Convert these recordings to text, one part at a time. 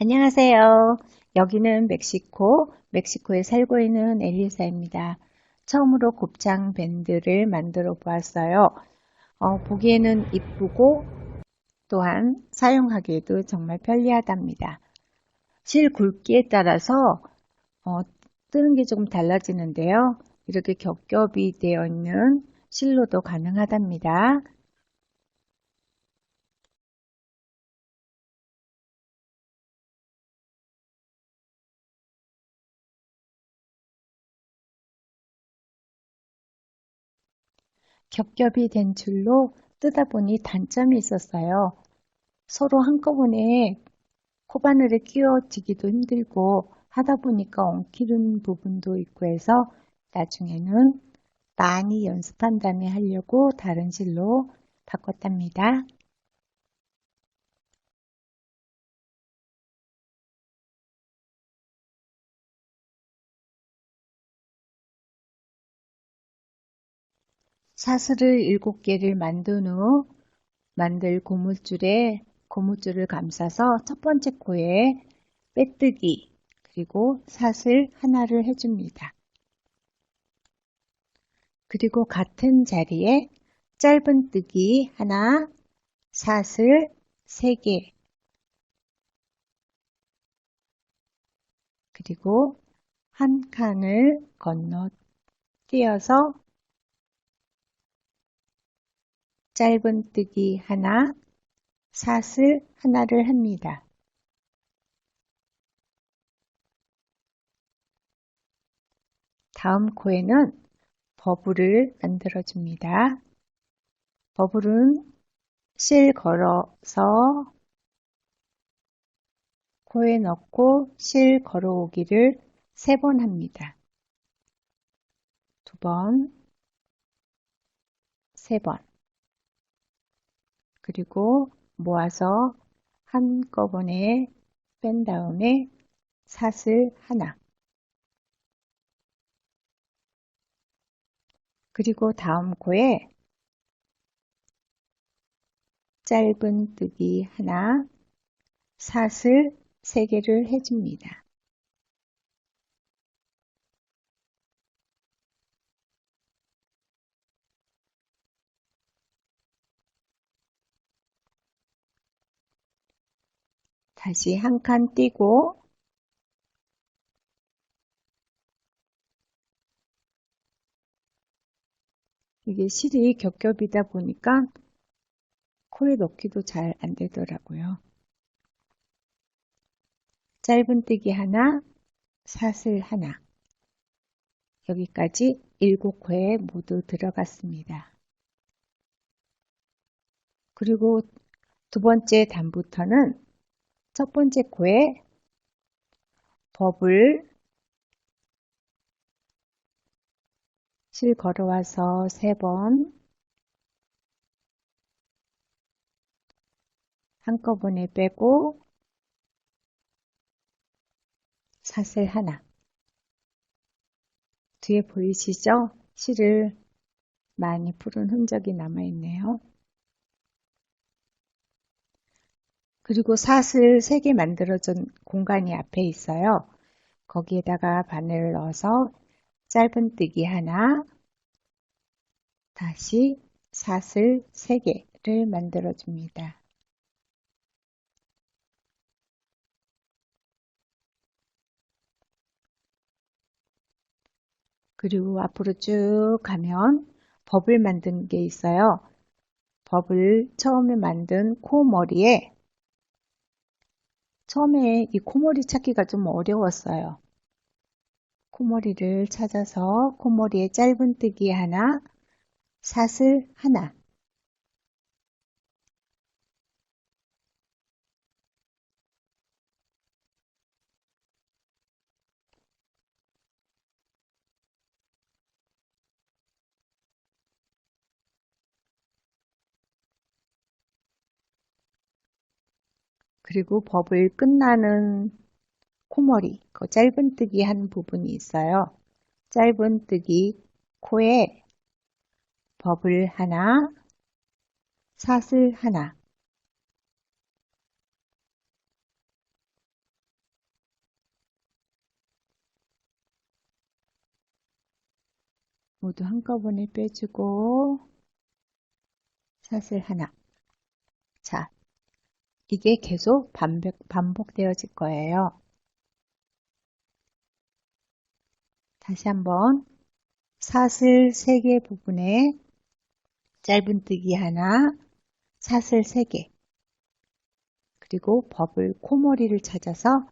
안녕하세요. 여기는 멕시코, 멕시코에 살고 있는 엘리사입니다. 처음으로 곱창 밴드를 만들어 보았어요. 어, 보기에는 이쁘고 또한 사용하기에도 정말 편리하답니다. 실 굵기에 따라서 어, 뜨는 게 조금 달라지는데요. 이렇게 겹겹이 되어 있는 실로도 가능하답니다. 겹겹이 된 줄로 뜨다 보니 단점이 있었어요. 서로 한꺼번에 코바늘에 끼워지기도 힘들고 하다 보니까 엉키는 부분도 있고 해서 나중에는 많이 연습한 다음에 하려고 다른 실로 바꿨답니다. 사슬을 7개를 만든 후 만들 고물줄에 고무줄을 감싸서 첫 번째 코에 빼뜨기 그리고 사슬 하나를 해줍니다. 그리고 같은 자리에 짧은 뜨기 하나, 사슬 3개 그리고 한 칸을 건너 띄어서 짧은 뜨기 하나, 사슬 하나를 합니다. 다음 코에는 버블을 만들어 줍니다. 버블은 실 걸어서 코에 넣고 실 걸어오기를 세 번 합니다. 두 번, 세 번. 그리고 모아서 한꺼번에 뺀 다음에 사슬 하나 그리고 다음 코에 짧은 뜨기 하나 사슬 3개를 해줍니다. 다시 한 칸 띄고 이게 실이 겹겹이다 보니까 코에 넣기도 잘 안 되더라고요. 짧은 뜨기 하나, 사슬 하나. 여기까지 7코에 모두 들어갔습니다. 그리고 두 번째 단부터는 첫 번째 코에 버블 실 걸어와서 세 번 한꺼번에 빼고 사슬 하나 뒤에 보이시죠? 실을 많이 풀은 흔적이 남아있네요. 그리고 사슬 3개 만들어준 공간이 앞에 있어요. 거기에다가 바늘을 넣어서 짧은 뜨기 하나, 다시 사슬 3개를 만들어줍니다. 그리고 앞으로 쭉 가면 버블 만든 게 있어요. 버블 처음에 만든 코머리에 처음에 이 코머리 찾기가 좀 어려웠어요. 코머리를 찾아서 코머리에 짧은 뜨기 하나, 사슬 하나, 그리고 버블 끝나는 코머리, 그 짧은뜨기 한 부분이 있어요. 짧은뜨기 코에 버블 하나, 사슬 하나, 모두 한꺼번에 빼주고 사슬 하나 자 이게 계속 반복, 반복되어질 거예요. 다시 한번 사슬 3개 부분에 짧은뜨기 하나, 사슬 3개, 그리고 버블 코머리를 찾아서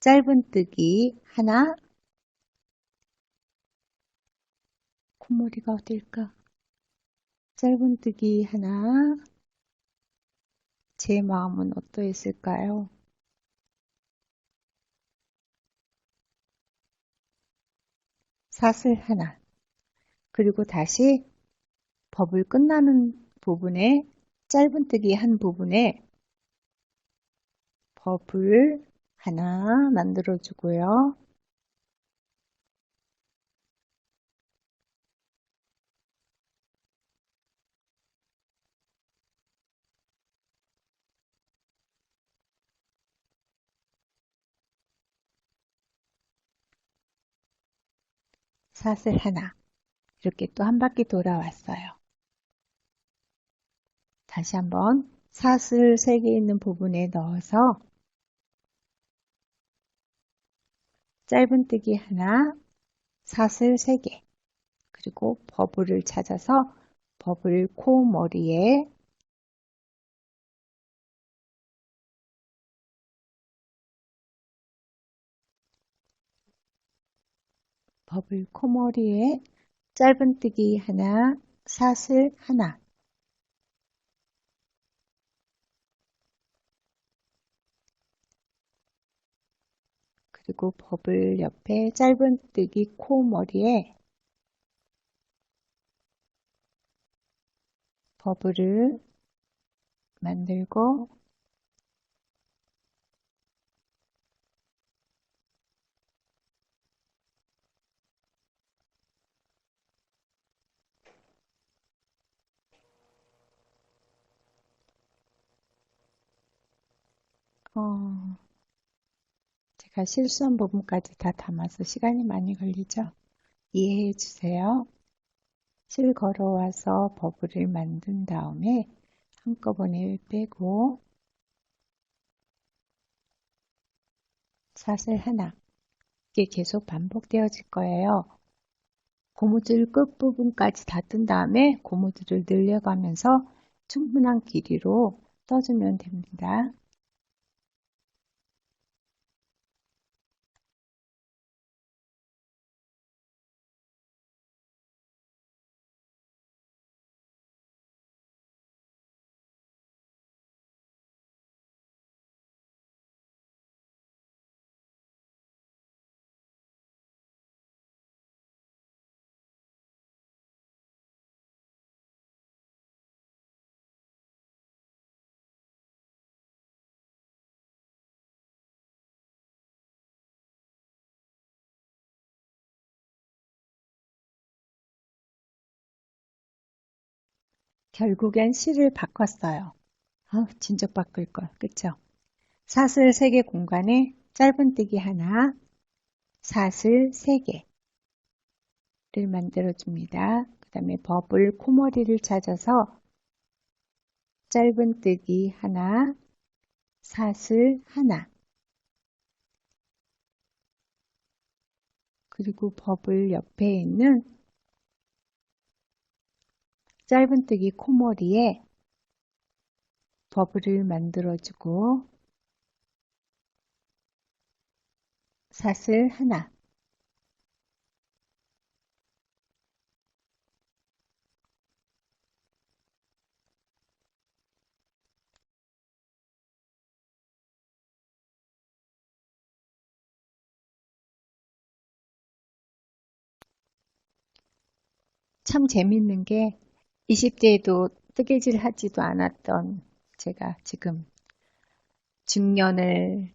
짧은뜨기 하나, 코머리가 어딜까? 짧은뜨기 하나, 제 마음은 어떠했을까요? 사슬 하나, 그리고 다시 버블 끝나는 부분에 짧은뜨기 한 부분에 버블 하나 만들어 주고요. 사슬 하나 이렇게 또 한 바퀴 돌아왔어요. 다시 한번 사슬 3개 있는 부분에 넣어서 짧은뜨기 하나, 사슬 3개, 그리고 버블을 찾아서 버블 코 머리에 버블 코머리에 짧은뜨기 하나, 사슬 하나, 그리고 버블 옆에 짧은뜨기 코머리에 버블을 만들고 어, 제가 실수한 부분까지 다 담아서 시간이 많이 걸리죠? 이해해 주세요. 실 걸어와서 버블을 만든 다음에 한꺼번에 빼고 사슬 하나 이게 계속 반복되어질 거예요. 고무줄 끝부분까지 닿은 다음에 고무줄을 늘려가면서 충분한 길이로 떠주면 됩니다. 결국엔 실을 바꿨어요. 아, 진짜 바꿀 걸. 그쵸? 사슬 3개 공간에 짧은뜨기 하나, 사슬 3개를 만들어 줍니다. 그 다음에 버블 코머리를 찾아서 짧은뜨기 하나, 사슬 하나, 그리고 버블 옆에 있는 짧은뜨기 코머리에 버블을 만들어주고 사슬 하나. 참 재밌는 게 20대에도 뜨개질 하지도 않았던 제가 지금 중년을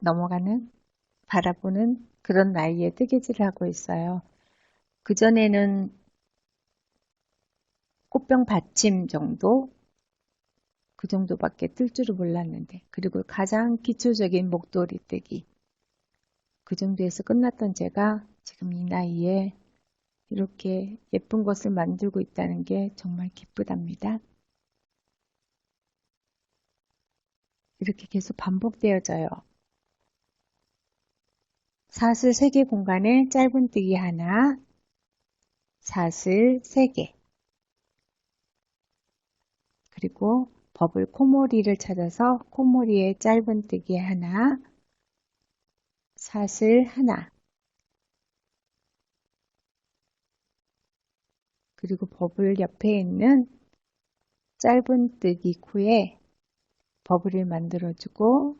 넘어가는 바라보는 그런 나이에 뜨개질을 하고 있어요. 그전에는 꽃병 받침 정도 그 정도밖에 뜰 줄을 몰랐는데 그리고 가장 기초적인 목도리 뜨기 그 정도에서 끝났던 제가 지금 이 나이에 이렇게 예쁜 것을 만들고 있다는 게 정말 기쁘답니다. 이렇게 계속 반복되어져요. 사슬 3개 공간에 짧은뜨기 하나, 사슬 3개, 그리고 버블 코모리를 찾아서 코모리에 짧은뜨기 하나, 사슬 하나, 그리고 버블 옆에 있는 짧은뜨기 코에 버블을 만들어주고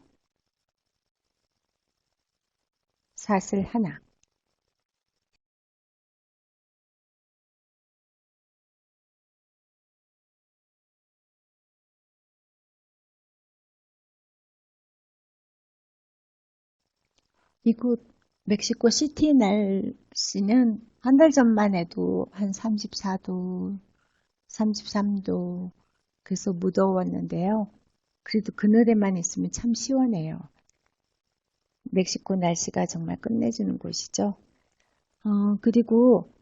사슬 하나. 이곳 멕시코 시티 날씨는 한 달 전만 해도 한 34도, 33도, 그래서 무더웠는데요. 그래도 그늘에만 있으면 참 시원해요. 멕시코 날씨가 정말 끝내주는 곳이죠. 어, 그리고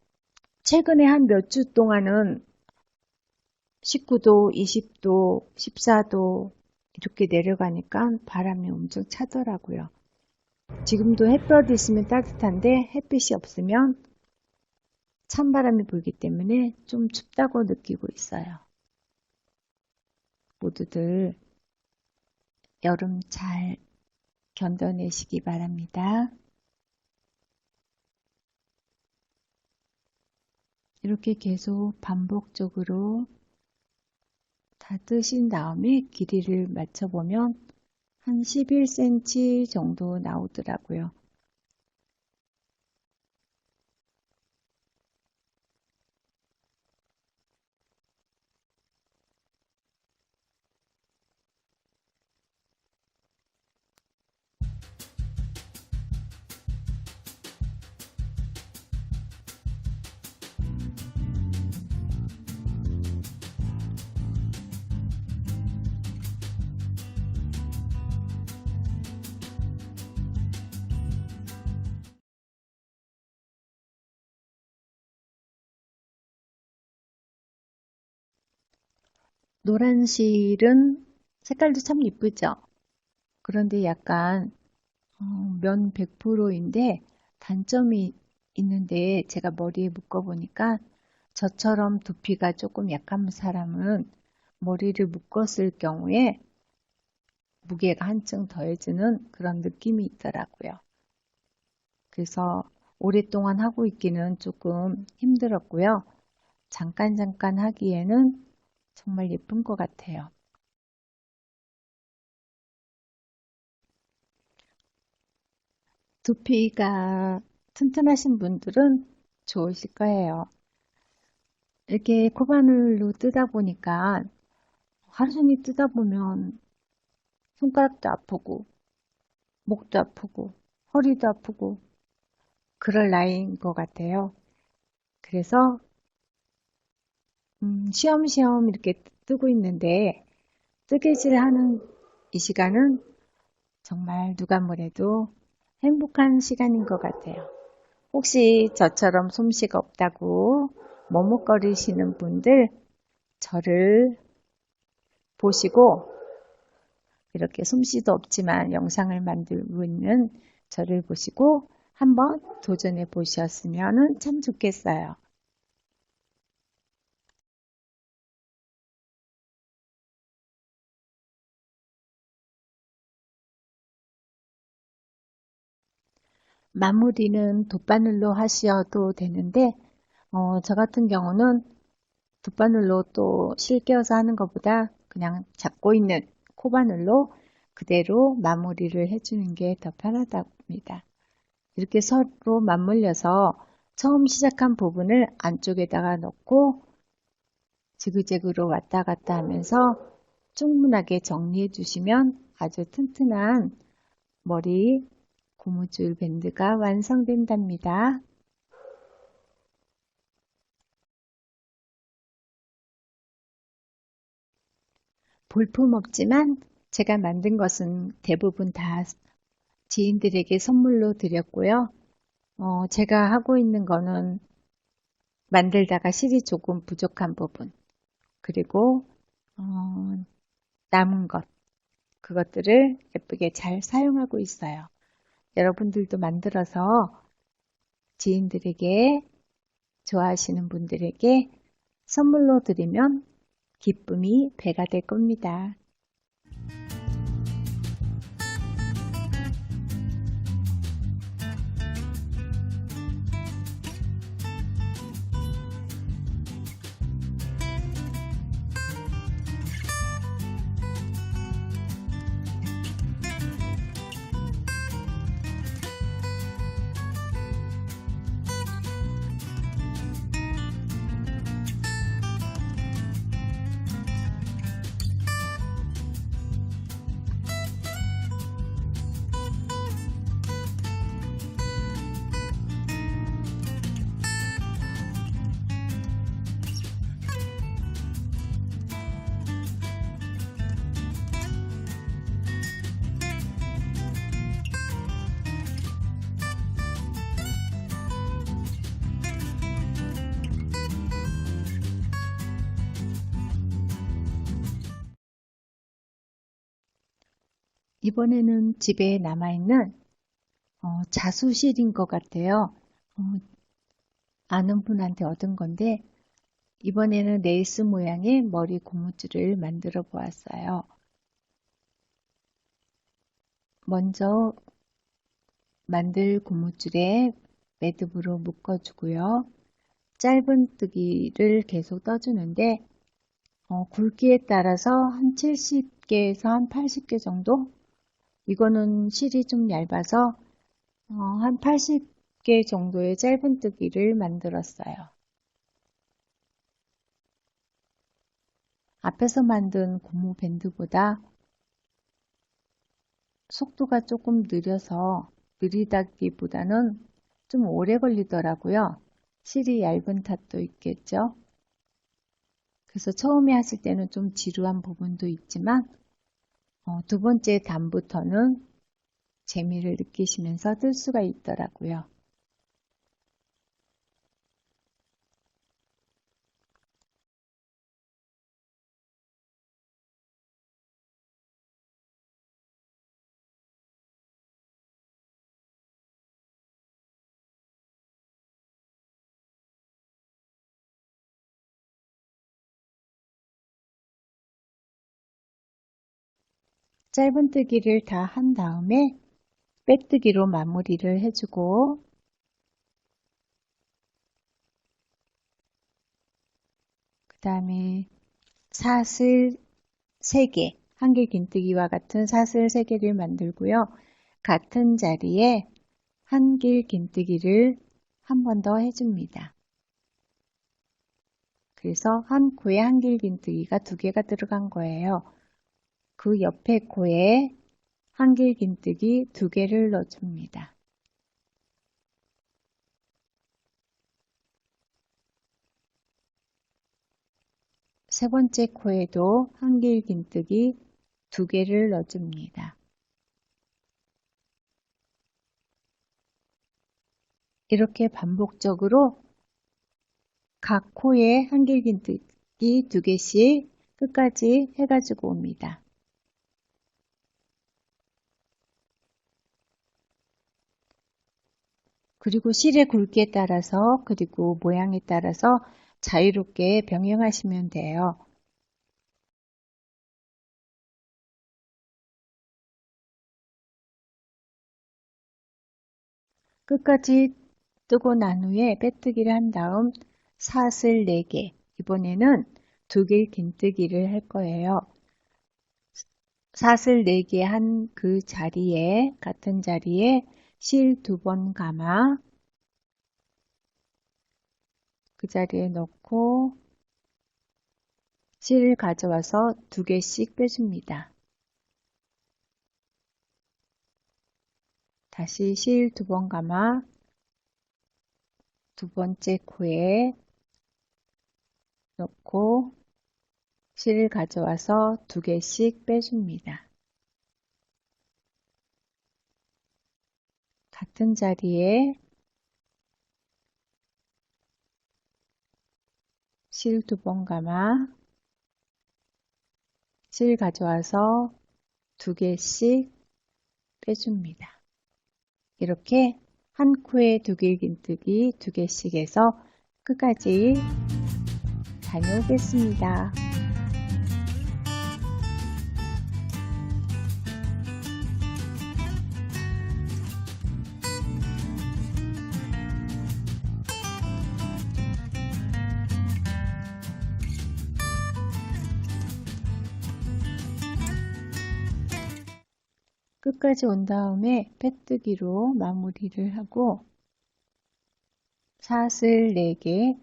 최근에 한 몇 주 동안은 19도, 20도, 14도 이렇게 내려가니까 바람이 엄청 차더라고요. 지금도 햇볕이 있으면 따뜻한데 햇빛이 없으면 찬바람이 불기 때문에 좀 춥다고 느끼고 있어요. 모두들 여름 잘 견뎌내시기 바랍니다. 이렇게 계속 반복적으로 다 뜨신 다음에 길이를 맞춰보면 한 11cm 정도 나오더라고요. 노란 실은 색깔도 참 이쁘죠? 그런데 약간 어, 면 100%인데 단점이 있는데 제가 머리에 묶어보니까 저처럼 두피가 조금 약한 사람은 머리를 묶었을 경우에 무게가 한층 더해지는 그런 느낌이 있더라고요. 그래서 오랫동안 하고 있기는 조금 힘들었고요. 잠깐 잠깐 하기에는 정말 예쁜 것 같아요. 두피가 튼튼하신 분들은 좋으실 거예요. 이렇게 코바늘로 뜨다 보니까 하루 종일 뜨다 보면 손가락도 아프고 목도 아프고 허리도 아프고 그럴 나이인 것 같아요. 그래서 음, 쉬엄쉬엄 이렇게 뜨고 있는데 뜨개질 하는 이 시간은 정말 누가 뭐래도 행복한 시간인 것 같아요. 혹시 저처럼 솜씨가 없다고 머뭇거리시는 분들 저를 보시고 이렇게 솜씨도 없지만 영상을 만들고 있는 저를 보시고 한번 도전해 보셨으면 참 좋겠어요. 마무리는 돗바늘로 하셔도 되는데 어, 저 같은 경우는 돗바늘로 또 실겨서 하는 것보다 그냥 잡고 있는 코바늘로 그대로 마무리를 해주는 게 더 편하답니다. 이렇게 서로 맞물려서 처음 시작한 부분을 안쪽에다가 넣고 지그재그로 왔다 갔다 하면서 충분하게 정리해 주시면 아주 튼튼한 머리 고무줄 밴드가 완성된답니다. 볼품 없지만 제가 만든 것은 대부분 다 지인들에게 선물로 드렸고요. 어, 제가 하고 있는 거는 만들다가 실이 조금 부족한 부분, 그리고 어, 남은 것, 그것들을 예쁘게 잘 사용하고 있어요. 여러분들도 만들어서 지인들에게 좋아하시는 분들에게 선물로 드리면 기쁨이 배가 될 겁니다. 이번에는 집에 남아있는 어, 자수실인 것 같아요. 어, 아는 분한테 얻은 건데 이번에는 레이스 모양의 머리 고무줄을 만들어 보았어요. 먼저 만들 고무줄에 매듭으로 묶어주고요. 짧은 뜨기를 계속 떠주는데 어, 굵기에 따라서 한 70개에서 한 80개 정도 이거는 실이 좀 얇아서 어, 한 80개 정도의 짧은 뜨기를 만들었어요. 앞에서 만든 고무 밴드보다 속도가 조금 느려서 느리다기보다는 좀 오래 걸리더라고요. 실이 얇은 탓도 있겠죠. 그래서 처음에 하실 때는 좀 지루한 부분도 있지만 어, 두 번째 단부터는 재미를 느끼시면서 뜰 수가 있더라고요. 짧은뜨기를 다 한 다음에 빼뜨기로 마무리를 해주고 그 다음에 사슬 3개, 한길 긴뜨기와 같은 사슬 3개를 만들고요. 같은 자리에 한길 긴뜨기를 한 번 더 해줍니다. 그래서 한 코에 한길 긴뜨기가 두 개가 들어간 거예요. 그 옆에 코에 한길 긴뜨기 두 개를 넣어줍니다. 세 번째 코에도 한길 긴뜨기 두 개를 넣어줍니다. 이렇게 반복적으로 각 코에 한길 긴뜨기 두 개씩 끝까지 해가지고 옵니다. 그리고 실의 굵기에 따라서 그리고 모양에 따라서 자유롭게 병행하시면 돼요. 끝까지 뜨고 난 후에 빼뜨기를 한 다음 사슬 4개, 이번에는 두개 긴뜨기를 할 거예요. 사슬 4개 한 그 자리에, 같은 자리에 실 두 번 감아 그 자리에 넣고 실을 가져와서 두 개씩 빼줍니다. 다시 실 두 번 감아 두 번째 코에 넣고 실을 가져와서 두 개씩 빼줍니다. 같은 자리에 실 두 번 감아 실 가져와서 두 개씩 빼줍니다. 이렇게 한 코에 두 길긴뜨기 두 개씩 해서 끝까지 다녀오겠습니다. 끝까지 온 다음에 빼뜨기로 마무리를 하고 사슬 4개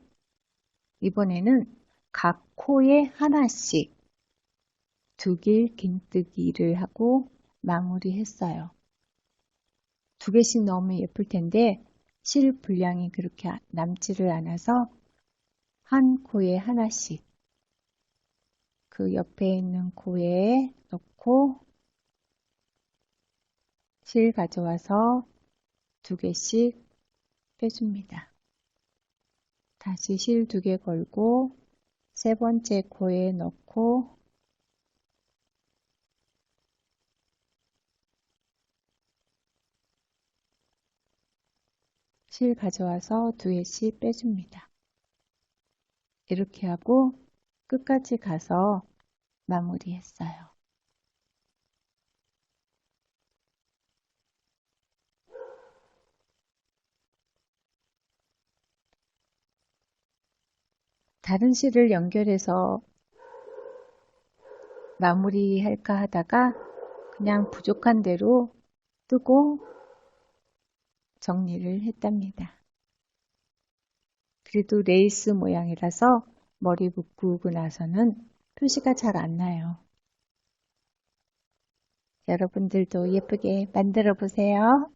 이번에는 각 코에 하나씩 두길 긴뜨기를 하고 마무리했어요. 두 개씩 넣으면 예쁠 텐데 실 분량이 그렇게 남지를 않아서 한 코에 하나씩 그 옆에 있는 코에 넣고 실 가져와서 두 개씩 빼줍니다. 다시 실 두 개 걸고 세 번째 코에 넣고 실 가져와서 두 개씩 빼줍니다. 이렇게 하고 끝까지 가서 마무리했어요. 다른 실을 연결해서 마무리할까 하다가 그냥 부족한 대로 뜨고 정리를 했답니다. 그래도 레이스 모양이라서 머리 묶고 나서는 표시가 잘 안 나요. 여러분들도 예쁘게 만들어 보세요.